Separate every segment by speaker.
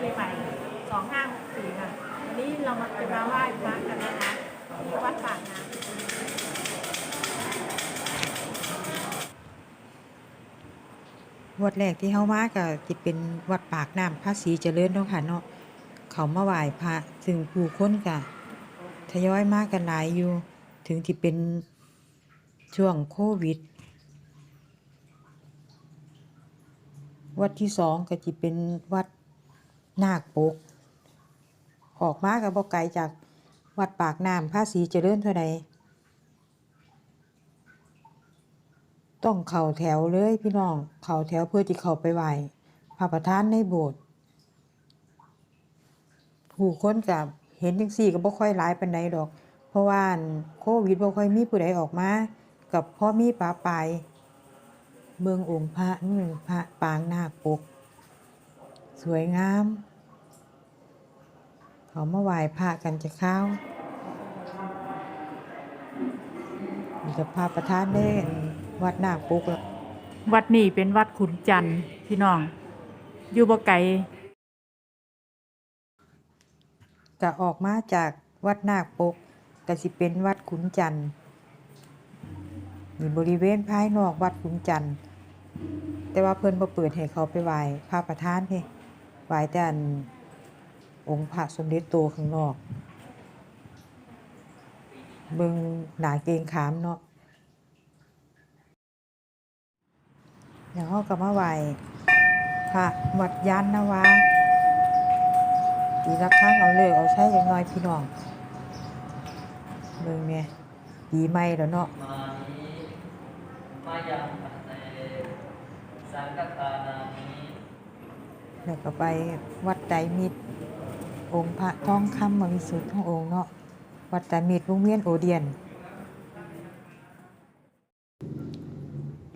Speaker 1: ปีใหม่สองห้าหกสี่ค่ะวันนี้เรามาจะมาไหว้พระกันนะคะที่วัดปากน้ำ
Speaker 2: วัดแรกที่เฮามาก็สิเป็นวัดปากน้ำภาษีเจริญเนาะค่ะเนาะเขามาไหว้พระซึ่งผู้คนก็ทยอยมากันหลายอยู่ ถึงที่เป็นช่วงโควิด วัดที่สองก็จะเป็นวัด นาคปก ออกมาก็บ่ไกลจากวัดปากน้ำภาษีเจริญเท่าใดต้องเข่าแถวเลยพี่น้อง เข่าแถวเพื่อที่เขาไปไหว้พระประธานในโบสถ์ผู้คนกับเห็นจังซี่ก็บ่ค่อยหลายปานใดดอก เพราะว่าโควิดบ่ค่อยมีผู้ใดออกมา กับพ่อมีปลาปายเมืององค์พระนี่พระปางนาคปก สวยงาม เขามาไหว้พระกันจะเข้ามีกับพระประธานได้วัดนาคปกแล้ว
Speaker 1: วัดนี้เป็นวัดขุนจันทร์พี่น้อง อยู่บ่ไกล
Speaker 2: ก็ออกมาจากวัดนาคปกก็สิเป็นวัดขุนจันทร์นี่บริเวณภายนอกวัดขุนจันทร์แต่ว่าเพิ่นบ่เปิดให้เขาไปไหว้พระประธานเด้ ไหว้แต่อันองค์พระสมเด็จโตข้างนอก เบิ่งหนาเกงขามเนาะแล้วเราก็มาไหว้พระวัดยานนาวาปีละครั้งเอาเลิกเอาใช้อย่างน้อยพี่น้องเบิ่งเนี่ยปีใหม่แล้วเนาะ
Speaker 3: มายังสังฆทานา
Speaker 2: แล้วก็ไปวัดไตรมิตร องค์พระทองคำบริสุทธิ์ขององค์เนาะวัดไตรมิตรวงเวียนโอเดียน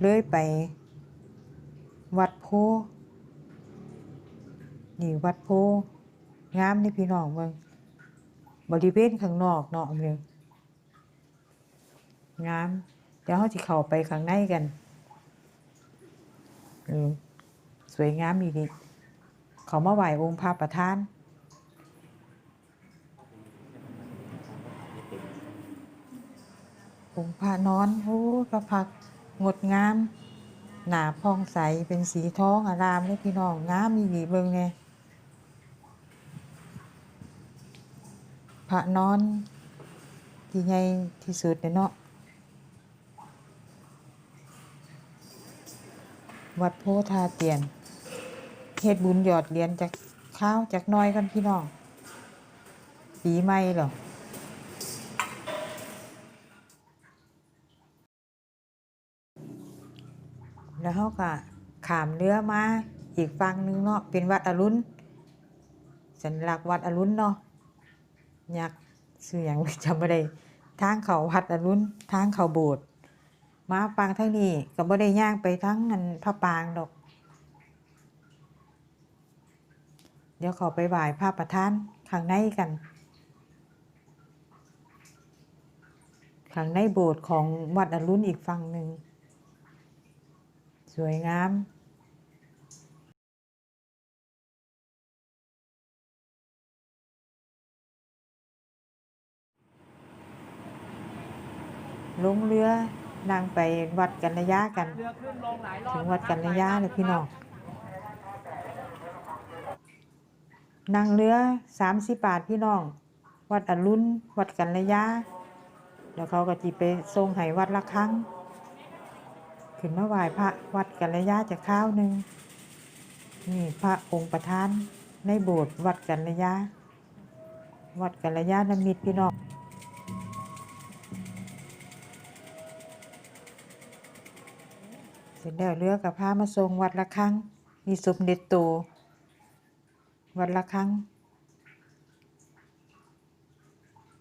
Speaker 2: เลยไป วัดโพนี่วัดโพงามนี่พี่น้องเบิ่งบริเวณข้างนอกเนาะเบิ่งงามเดี๋ยวเราจะเข้าไปข้างในกันเออสวยงามอีกนี่ เขามาไหวองค์พระประธานองค์พระนอนโอ้พระพักงดงาม หนาพองใสเป็นสีทองอารามเลยพี่น้องงามมีหลีเบิงเนี่ยพระนอนที่ใหญ่ที่สุดเนี่ยเนาะวัดโพธาเตียน เฮ็ดบุญหยอดเหรียญจากข้าวจากน้อยกันพี่น้อง ปีใหม่หรอแล้วเขาก็ขามเรือมาอีกฝั่งหนึงเนาะเป็นวัดอรุณสัญลักษณ์วัดอรุณเนาะยักษ์ชื่อหยังจำไม่ได้ทางเขาวัดอรุณทางเขาโบสถ์มาฟังทางนี้ก็บ่ได้ย่างไปทั้งนั้นพระปางดอก เดี๋ยวเขาไปไหว้พระประธานข้างในกันข้างในโบสถ์ของวัดอรุณอีกฝั่งหนึ่ง สวยงามลงเรือนั่งไปวัดกันระยะกัน ถึงวัดกันระยะเลยพี่น้อง นั่งเรือสามสิบบาทพี่น้อง วัดอรุณวัดกันระยะแล้วเขาก็จีไปทรงให้วัดละครั้ง ขึ้นมาไหว้พระวัดกันระยะจะข้าวหนึ่งนี่พระองค์ประธานในโบสถ์วัดกันระยะ วัดกันระยะนมิตรพี่น้องเสร็จแล้วเรือกับพามาทรงวัดละครั้ง มีสมเด็จโต วัดละครั้ง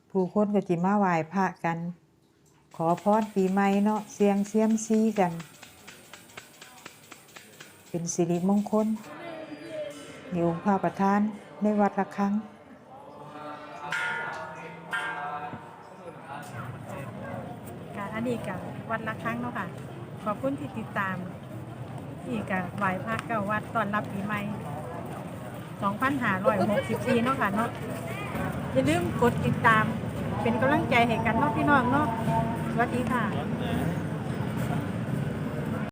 Speaker 2: ผู้คนก็จิมาไหว้พระกัน ขอพรปีใหม่เนาะเสียงเสียมซีกัน เป็นสิริมงคลมีองค์พระประธานในวัดละครั้ง
Speaker 1: ค่ะอันนี้กับวัดละครั้งเนาะค่ะขอบคุณที่ติดตามอีกกับไหว้พระเก้าวัดตอนรับปีใหม่ 2564เนาะค่ะเนาะอย่าลืมกดติดตาม เป็นกำลังใจให้กันเนาะพี่น้องเนาะสวัสดีค่ะ